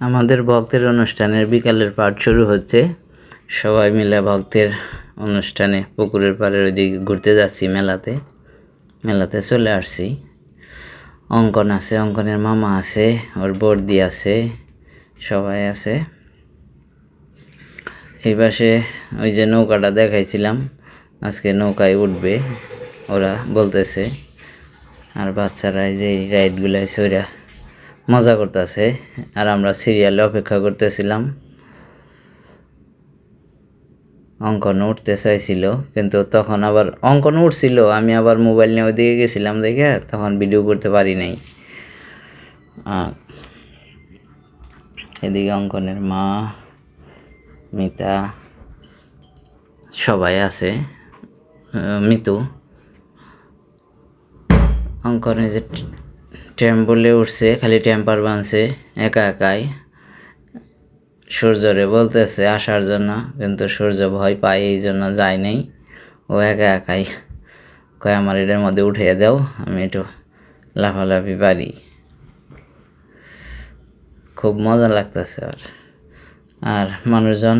আমাদের ভক্তের অনুষ্ঠানের বিকালের পাঠ শুরু হচ্ছে। সবাই মিলে ভক্তের অনুষ্ঠানে, পুকুরের পাড়ের ওইদিকে ঘুরতে যাচ্ছি মেলাতে। মেলাতে চলে আসছি। অঙ্কন আছে, অঙ্কনের মামা আছে, ওর বর্দি আছে, সবাই আছে। এই পাশে ওই যে নৌকাটা দেখাইছিলাম, আজকে নৌকায় উঠবে, ওরা বলতেছে, আর বাচ্চারা যে রাইডগুলো ওরা মজা করতেছে। আর আমরা সিরিয়ালে অপেক্ষা করতেছিলাম। অঙ্কন উঠতে চাইছিল, কিন্তু তখন আবার অঙ্কন উঠছিল, আমি আবার মোবাইল নিয়ে ওইদিকে গেছিলাম দেখে তখন ভিডিও করতে পারি নাই। এদিকে অঙ্কনের মা, মিতা, সবাই আছে মিতু। অঙ্কনে যে টেম্পলে উঠছে, খালি টেম্পার বানছে, একা একাই। সূর্যরে বলতেছে আসার জন্য, কিন্তু সূর্য ভয় পায়, এই জন্য যায় নাই। ও একা একাই। কয়, আমার এটার মধ্যে উঠিয়ে দাও, আমি একটু লাফালাফি পারি। খুব মজা লাগতেছে আর। আর মানুষজন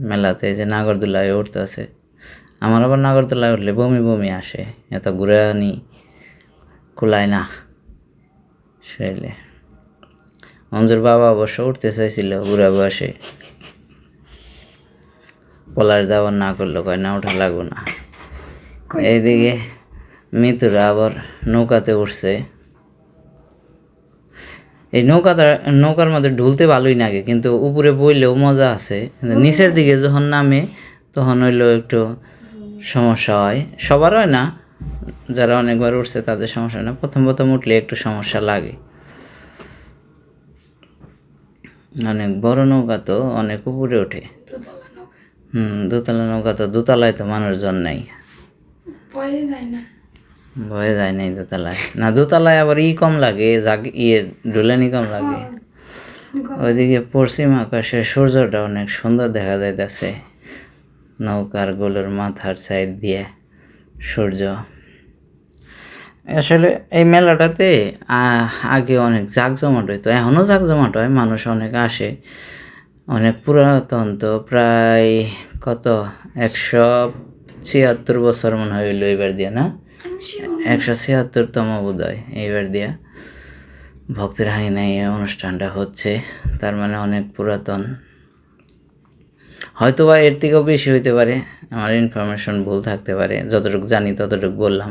মেলাতে যে নাগরদোলায় উঠতেছে, আমার আবার নাগরদোলায় উঠলে বমি বমি আসে, এত ঘুরে আনি কুলায় না। শরীরে মঞ্জুর বাবা অবশ্য উঠতে চাইছিল বুড়া বয়সে। পলাশ যাওয়ার না করল কয় না ওঠা লাগবো না। এইদিকে মিতুরা আবার নৌকাতে উঠছে। এই নৌকাটা নৌকার মধ্যে ঢুলতে ভালোই লাগে কিন্তু উপরে বইলেও মজা আছে। নিচের দিকে যখন নামে তখন হইল একটু সমস্যা হয়। সবার হয় না যারা অনেকবার উঠছে তাদের সমস্যা হয় না। প্রথম প্রথম উঠলে একটু সমস্যা লাগে। অনেক বড় নৌকা তো অনেক উপরে ওঠে। হুম দোতলা নৌকা তো দোতলায় তো মানুষজন নাই। ভয়ে যায় না? ভয়ে যায় নাই দোতলায়। না দোতলায় আবার ই কম লাগে জাগ ইয়ে ডুলানি কম লাগে। ওইদিকে পশ্চিম আকাশে সূর্যটা অনেক সুন্দর দেখা যাইতেছে। নৌকার গোলের মাথার সাইড দিয়ে। সূর্য। আসলে এই মেলাটাতে আগে অনেক জাঁকজমাট হইতো এখনও জাঁকজমাট হয়, মানুষ অনেক আসে। অনেক পুরাতন তো, প্রায় কত, একশো ছিয়াত্তর বছর মনে হইল এবার দিয়ে, না? একশো ছিয়াত্তরতম বোধ হয় এইবার দিয়া। ভক্তের হানি নাই, এই অনুষ্ঠানটা হচ্ছে। তার মানে অনেক পুরাতন। হয়তো বা এর থেকেও বেশি হইতে পারে আমার ইনফরমেশন ভুল থাকতে পারে যতটুকু জানি ততটুকু বললাম।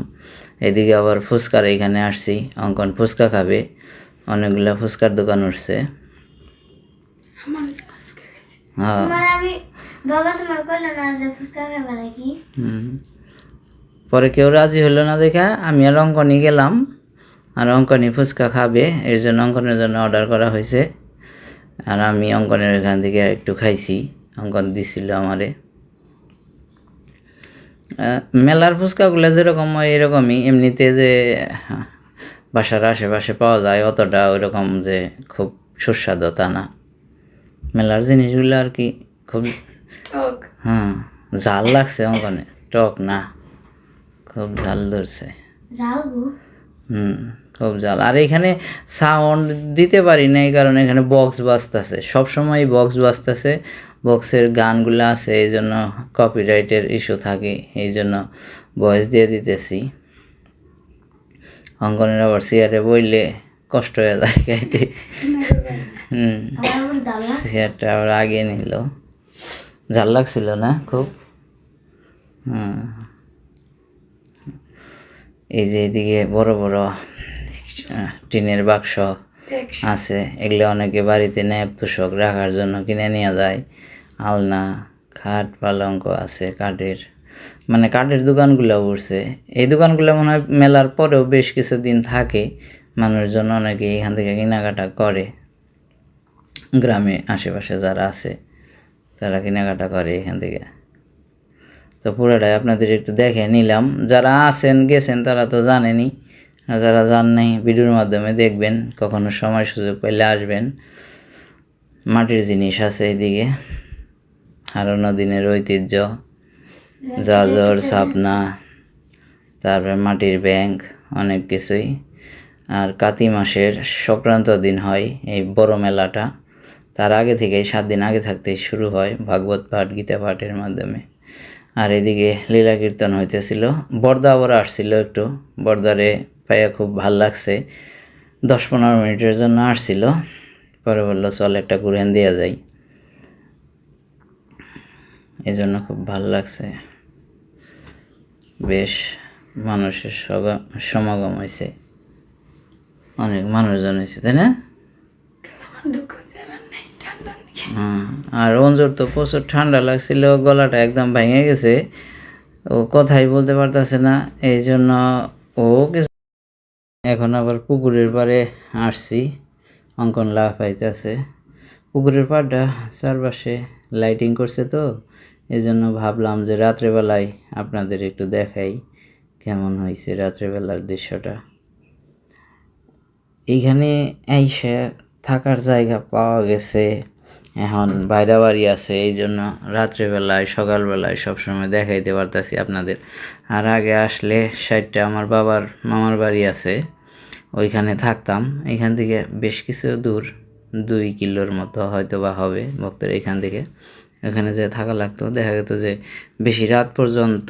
এদিকে আবার ফুচকার এখানে আসছি অঙ্কন ফুচকা খাবে অনেকগুলা ফুচকার দোকান উঠছে। হ্যাঁ। পরে কেউ রাজি হলো না দেখা আমি আর অঙ্কনই গেলাম আর অঙ্কনই ফুচকা খাবে এর জন্য অঙ্কনের জন্য অর্ডার করা হয়েছে আর আমি অঙ্কনের এখান থেকে একটু খাইছি। অঙ্কন দিছিল আমারে। মেলার ফুচকাগুলো যেরকম হয় এরকমই এমনিতে যে বাসার আশেপাশে পাওয়া যায় অতটা ওইরকম যে খুব সুস্বাদু তা না। মেলার জিনিসগুলো আর কি খুব হ্যাঁ ঝাল লাগছে অঙ্কনে টক না খুব ঝাল ধরছে। হুম খুব ঝাল। আর এখানে সাউন্ড দিতে পারি না এই কারণে এখানে বক্স বাজতেছে। সবসময় বক্স বাজতেছে। বক্সের গানগুলো আছে এই জন্য কপিরাইটের ইস্যু থাকে এই জন্য ভয়েস দিয়ে দিতেছি। অঙ্কনের আবার চেয়ারে বইলে কষ্ট হয়ে যায় না হুম চেয়ারটা আবার আগে নিল। ঝাল লাগছিল না খুব? হুম। এই যে এদিকে বড় বড় টিনের বাক্স আছে এগুলো অনেকে বাড়িতে ন্যাপ তোষক রাখার জন্য কিনে নিয়ে যায়। আলনা খাট, পালঙ্ক আছে কাঠের। মানে কাঠের দোকানগুলো উঠছে। এই দোকানগুলো মনে হয় মেলার পরেও বেশ কিছুদিন থাকে। মানুষজন অনেকে এখান থেকে কেনাকাটা করে। গ্রামে আশেপাশে যারা আছে, তারা কেনাকাটা করে এখান থেকে। তো পুরোটাই আপনাদের একটু দেখে নিলাম। যারা আছেন, গেছেন, তারা তো জানেনি যারা জান নাই, ভিডিওর মাধ্যমে দেখবেন, কখনো সময় সুযোগ পেলে আসবেন। মাটির জিনিস আছে এদিকে। হারানো দিনের ঐতিহ্য জাজর ছাপনা তারপরে মাটির ব্যাংক, অনেক কিছুই। আর কাতি মাসের সংক্রান্ত দিন হয় এই বড় মেলাটা। তার আগে থেকেই সাত দিন আগে থাকতেই শুরু হয় ভাগবত পাঠ, গীতা পাঠের মাধ্যমে। আর এদিকে লীলা কীর্তন হইতেছিল। বর্দা আবার আসছিল একটু। বর্দারে পাইয়া খুব ভালো লাগছে। দশ পনেরো মিনিটের জন্য আসছিল। পরে বলল, চল একটা কুরিয়ান দেওয়া যায় এই জন্য খুব ভালো লাগছে। বেশ মানুষের সমাগম হয়েছে। অনেক মানুষজন হয়েছে তাই না? হুম, আর অঞ্জুর তো প্রচুর ঠান্ডা লাগছিল গলাটা একদম ভেঙে গেছে। ও কথাই বলতে পারতেছে না এই জন্য ও কিছু এখন আবার পুকুরের পাড়ে আসছি অঙ্কন লাফাইতেছে। পুকুরের পাড়টা চারপাশে লাইটিং করছে তো এই জন্য ভাবলাম যে রাত্রেবেলায় আপনাদের একটু দেখাই কেমন হয়েছে রাত্রেবেলার দৃশ্যটা। এইখানে এসে থাকার জায়গা পাওয়া গেছে, এখন বাইরা বাড়ি আছে এই জন্য রাত্রেবেলায়, সকালবেলায় সবসময় দেখাইতে পারতাছি আপনাদের। আর আগে আসলে সাইডটা আমার বাবার মামার বাড়ি আছে, ওইখানে থাকতাম, এখান থেকে বেশ কিছু দূর। দুই কিলোর মতো হয়তো বা হবে ভক্তের এখান থেকে। এখানে যে থাকা লাগতো দেখা যেত যে বেশি রাত পর্যন্ত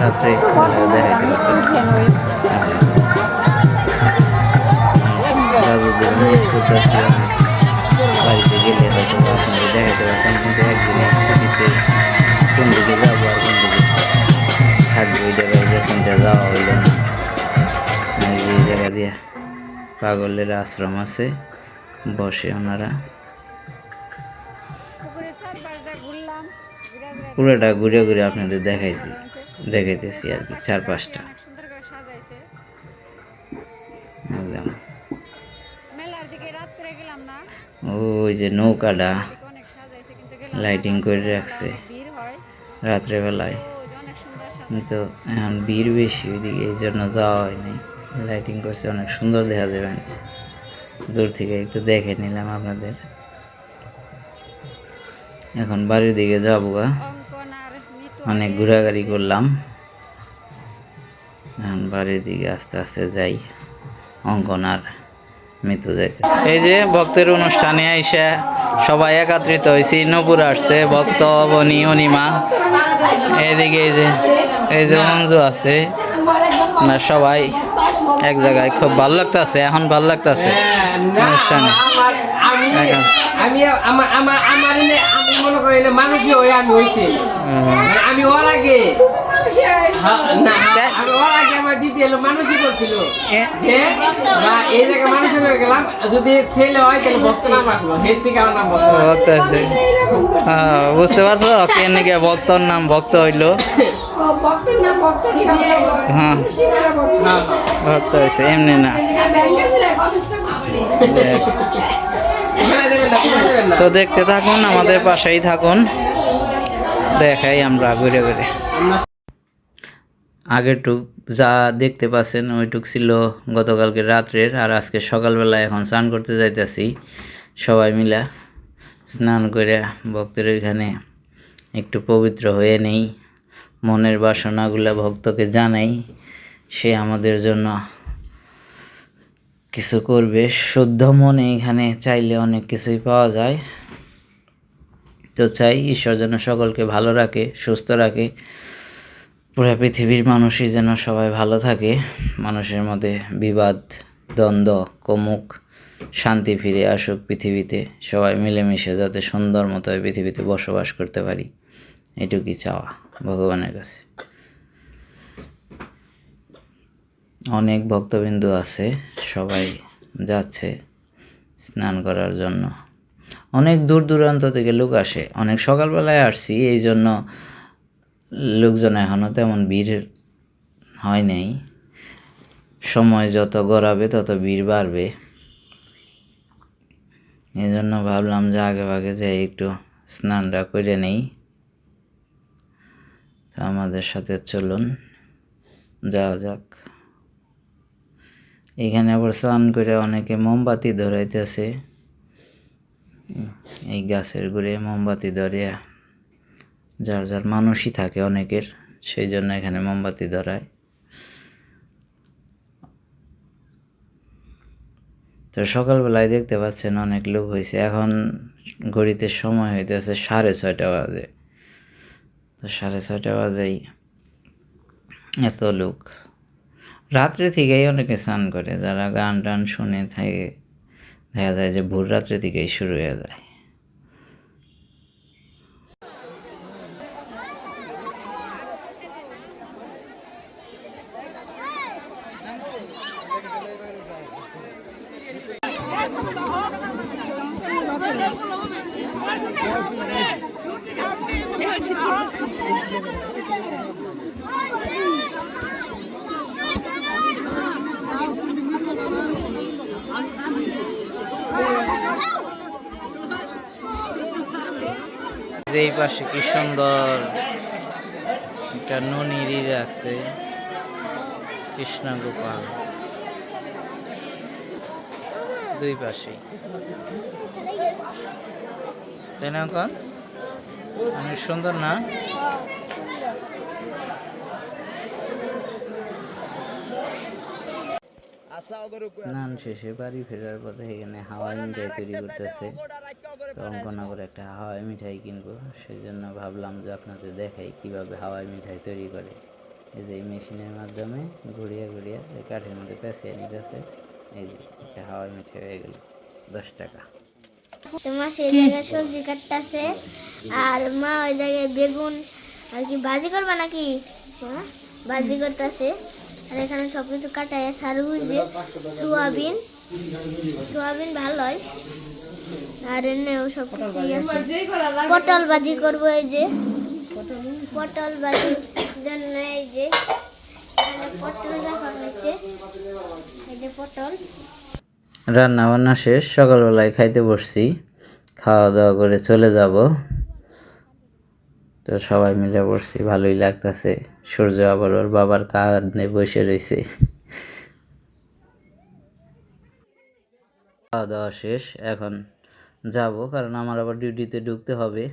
রাত্রে বাড়িতে গেলে হয়তো আপনাদের দেখাতে পারতাম কিন্তু একদিনের ছুটিতে কোন দিকে যাব? থাকব ওই জায়গায় যেখানটা যাওয়া হইল না এই জায়গা দিয়ে পাগলের আশ্রম আছে বসে ওনারা। পুরোটা ঘুরে ঘুরে আপনাদের দেখাইছি দেখাইতেছি আর কি করে সাজাইছে। একদম ওই যে নৌকাটা লাইটিং করে রাখছে। রাত্রেবেলায়। কিন্তু এখন ভিড় বেশি ওইদিকে, এই জন্য যাওয়া হয়নি। লাইটিং করছে, অনেক সুন্দর দেখা যাবে দূর থেকে একটু দেখে নিলাম আপনাদের। এখন বাড়ির দিকে যাব গা। অনেক ঘোরাঘুরি করলাম। এখন বাড়ির দিকে আস্তে আস্তে যাই। অঙ্কন আর মৃত্যু যাইতে এই যে ভক্তের অনুষ্ঠানে আইসা সবাই একত্রিত হয়েছি নপুর আসছে, ভক্ত, বনি, অনিমা। এইদিকে এই যে এই যে মঞ্জু আছে। না সবাই এক জায়গায় খুব ভালো লাগতেছে এখন ভালো লাগতেছে অনুষ্ঠানে। আমি আমার আমার আমার আমি মনে করি মানুষই হয়ে আমি হইছি। মানে আমি ওর আগে হ্যাঁ, বুঝতে পারছ? কে নাকি ভক্তর নাম ভক্ত হইল? ভক্ত হ্যাঁ। ভক্ত হয়েছে এমনি না। তো দেখতে থাকুন আমাদের পাশেই থাকুন। দেখাই আমরা ঘুরে ঘুরে। আগেরটুক যা দেখতে পাচ্ছেন, ওইটুক ছিল গতকালকে রাত্রের। আর আজকে সকালবেলা এখন স্নান করতে যাইতেছি সবাই মিলা। স্নান করে ভক্তের ওইখানে একটু পবিত্র হয়ে নেই। মনের বাসনাগুলো ভক্তকে জানাই, সে আমাদের জন্য কিছু করবে। শুদ্ধ মনে এখানে চাইলে অনেক কিছুই পাওয়া যায়। তো চাই ঈশ্বর যেন সকলকে ভালো রাখে, সুস্থ রাখে। পুরো পৃথিবীর মানুষই যেন সবাই ভালো থাকে, মানুষের মধ্যে বিবাদ, দ্বন্দ্ব, কমুক, শান্তি ফিরে আসুক পৃথিবীতে, সবাই মিলেমিশে যাতে সুন্দর মতো পৃথিবীতে বসবাস করতে পারি, এটুকুই চাওয়া ভগবানের কাছে। অনেক ভক্তবিন্দু আছে, সবাই যাচ্ছে স্নান করার জন্য। অনেক দূর দূরান্ত থেকে লোক আসে, অনেক সকালবেলায় আসছি এই জন্য লোকজন এখনও তেমন ভিড় হয় নাই। সময় যত গড়াবে, তত ভিড় বাড়বে। এই জন্য ভাবলাম যে আগে ভাগে যে একটু স্নানটা করে নেই। তো আমাদের সাথে চলুন, যাওয়া যাক। এখানে আবার স্নান করে অনেকে মোমবাতি ধরাইতেছে। এই গাছের গুড়ে মোমবাতি ধরে যার যার মানুষই থাকে অনেকের, সেই জন্য এখানে মোমবাতি ধরায়। তো সকালবেলায় দেখতে পাচ্ছেন অনেক লোক হয়েছে। এখন ঘড়িতে সময় হইতেছে সাড়ে ছয়টা বাজে। তো সাড়ে ছয়টা বাজেই এত লোক। রাত্রে থেকেই অনেকে স্নান করে, যারা গান টান শুনে থাকে, দেখা যায় যে ভোর রাত্রে থেকেই শুরু হয়ে যায়। এই পাশে কি সুন্দর একটা ননিরি রাখছে কৃষ্ণ গোপাল দুই পাশে। তাই না, অঙ্কন? অনেক সুন্দর না? স্নান শেষে বাড়ি ফেরার পথে এখানে হাওয়াই মিঠাই তৈরি করতেছে। তো অঙ্কন করে একটা হাওয়াই মিঠাই কিনবো। সেই জন্য ভাবলাম যে আপনাদের দেখাই কীভাবে হাওয়াই মিঠাই তৈরি করে। এই যে মেশিনের মাধ্যমে ঘুরিয়ে ঘুরিয়ে কাঠের মধ্যে পেঁচিয়ে নিতেছে। হয়ে আর মা ওই জায়গায় বেগুন, আর কি ভাজি করবা নাকি? করতেছে। আর এখানে সোয়াবিন। সোয়াবিন ভালোই। আর এমনিও সব কিছু পটল ভাজি করব এই যে। পটল ভাজির জন্য এই যে রান্না বান্না শেষ, সকালবেলায় খাইতে বসছি। খাওয়া দাওয়া করে চলে যাব। তো সবাই মিলে বসছি, ভালোই লাগতেছে। সূর্য আবার ওর বাবার কাঁধে বসে রয়েছে খাওয়া দাওয়া শেষ, এখন যাব, কারণ আমার আবার ডিউটিতে ঢুকতে হবে।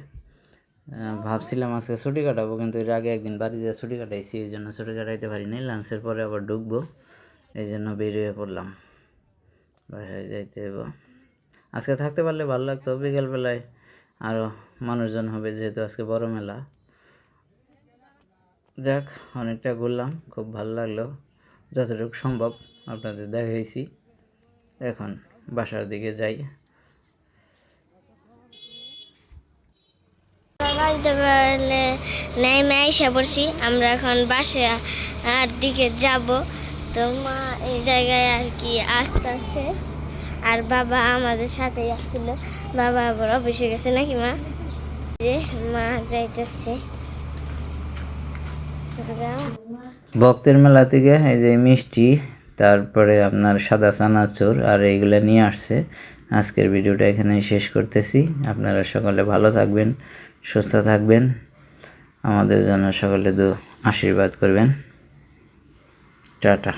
ভাবছিলাম আজকে ছুটি কাটাবো, কিন্তু এর আগে একদিন বাড়ি যেয়ে ছুটি কাটাইছি, এই জন্য ছুটি কাটাইতে পারিনি। লাঞ্চের পরে আবার ঢুকবো, এই জন্য বেরিয়ে পড়লাম। বাসায় যাইতে হইব। আজকে থাকতে পারলে ভালো লাগতো, বিকেলবেলায় আরও মানুষজন হবে, যেহেতু আজকে বড় মেলা। যাক, অনেকটা ঘুরলাম, খুব ভালো লাগল, যতটুকু সম্ভব আপনাদের দেখাইছি। এখন বাসার দিকে যাই। গেলে নেমে এসে পড়ছি। আমরা এখন বাসে আর দিকে যাব। তো মা এই জায়গায় আর কি আসতেছে। আর বাবা আমাদের সাথেই আসছিল। বাবা আবার অফিসে গেছে নাকি মা? যে মা যাইতেছে। ভক্তের মেলা থেকে এই যে মিষ্টি, তারপরে আপনার সাদা চানাচুর আর এইগুলো নিয়ে আসছে। আজকের ভিডিওটা এখানেই শেষ করতেছি। আপনারা সকলে ভালো থাকবেন। সুস্থ থাকবেন। আমাদের জন্য সকলে দু আশীর্বাদ করবেন। টাটা।